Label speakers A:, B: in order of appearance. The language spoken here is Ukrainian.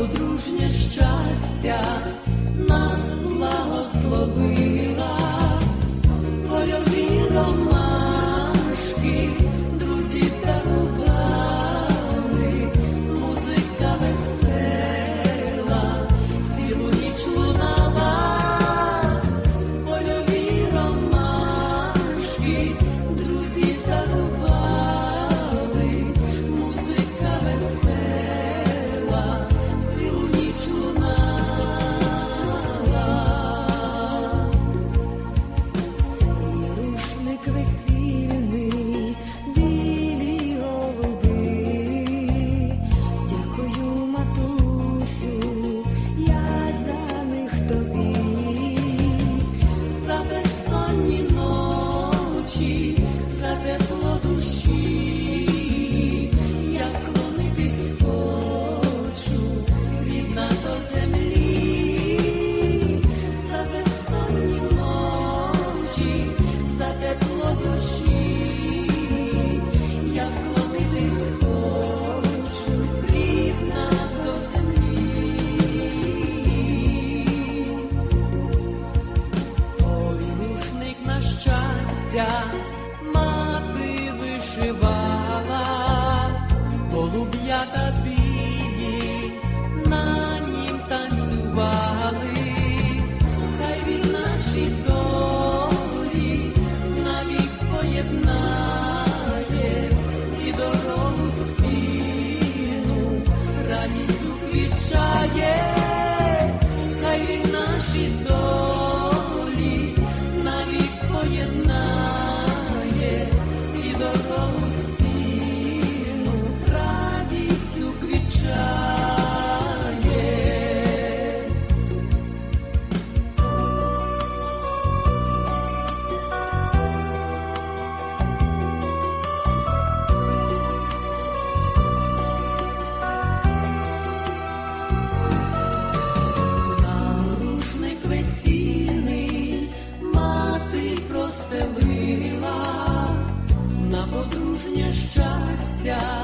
A: подружнє щастя нас благослови. моя мати вишивала, полуб'ята ти. Oh, щастя.